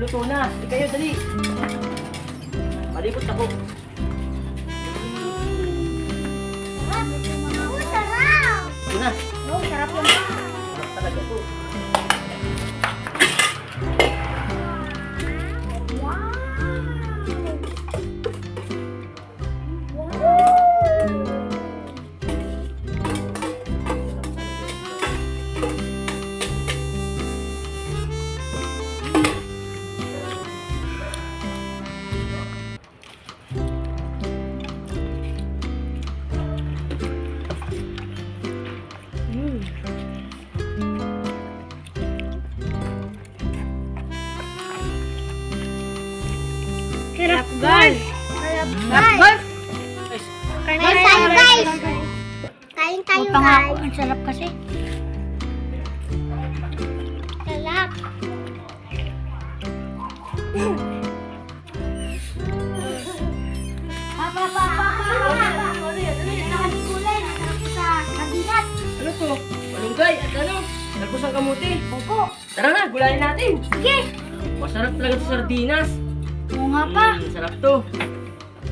Panluto na. Hindi kayo, dali. Malikot ako. Oh, sarap! Ito na. Oh, sarap yung Sarap talaga to. Wow! Sarap, guys! Sarap, guys! Guys, Kain tayo, guys! Kain tayo, guys! Ang sarap kasi. Sarap! Papa, papa, papa! Ano to? Malunggay at ano? Talbos ang kamuti. Opo. Tara na, gulayin natin. Sige! Masarap talaga sa sardinas. Oo nga pa. Mm, sarap to.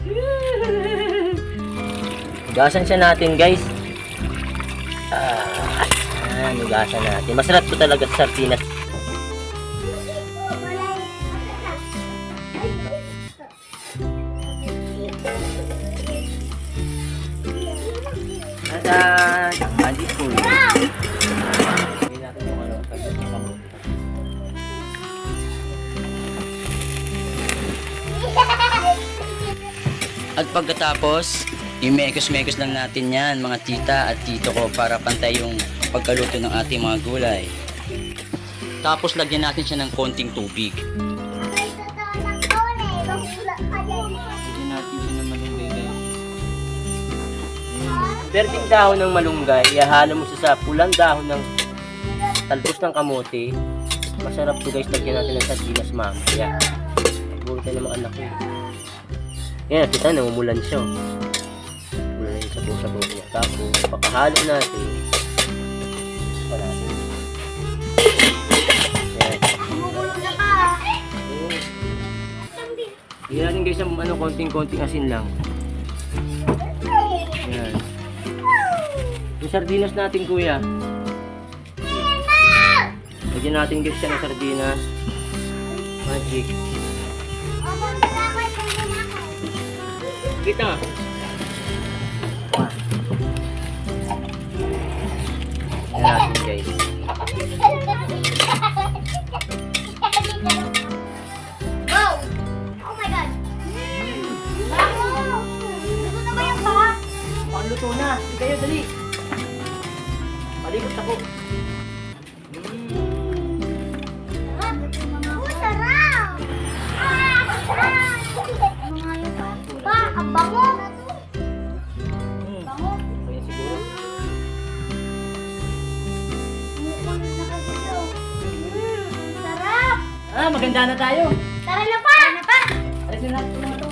Hugasan siya natin, guys. Ah, ah, hugasan natin. Masarap to talaga sa sardinas. Tada! Pagkatapos, imekos-mekos lang natin yan mga tita at tito ko para pantay yung pagkaluto ng ating mga gulay. Tapos lagyan natin siya ng konting tubig. Lagyan dahon ng malunggay, ihalo mo siya sa pulang dahon ng talbos ng kamote. Masarap to guys, lagyan natin ng sardinas mamaya. Siguro tayo ng mga anak ko. Yan, kita namumulan siya. Mula yung sabaw-sabaw niya. Tapos, pakahalo natin. Natin. Yan. Hindi natin guys ang ano, konting-konting asin lang. Yan. Yung sardinas natin kuya. Lagyan natin guys siya ng sardinas. Magic. Kita. Yan natin guys. Go! Oh my God! Bravo! Luto na ba yung pa? Panluto na. Kayo, dali. Palikot ako. Maganda na tayo. Tara na pa! Tara na pa! Alisin natin ito mga to.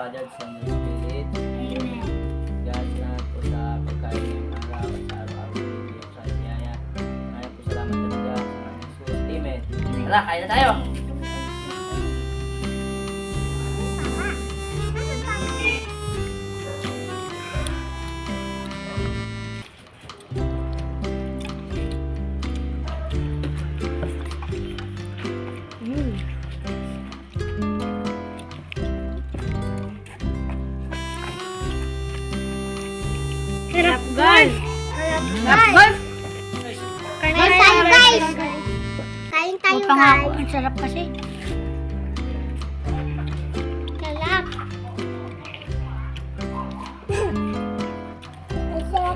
Father, Son, and Spirit. God salamat po sa pagkain ng araw at sa araw-araw ng Diyos sa biyaya. Maraming po salamat talaga sa Jesus. Amen. Tara, kain na tayo. Harap golf. Harap golf. Kain tayo guys. Kain tayo guys. Ang sarap kasi. Sarap.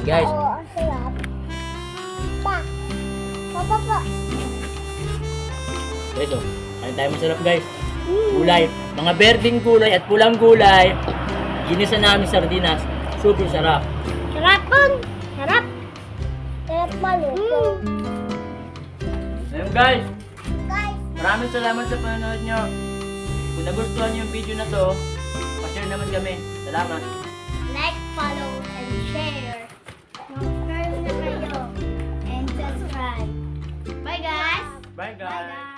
Guys. Pa. Pa pa Guys, oh. Kain tayo masarap guys. Gulay. Mga berding gulay at pulang gulay. Ginisa namin sardinas. Super sarap. Sarap pun. Sarap. Sarap maluto. Ayun guys, Guys, maraming salamat sa panonood nyo. Kung nagustuhan nyo yung video na to, pa-share naman kami. Salamat. like, follow, and share. Subscribe na kayo. And subscribe. Bye guys. Bye Bye guys.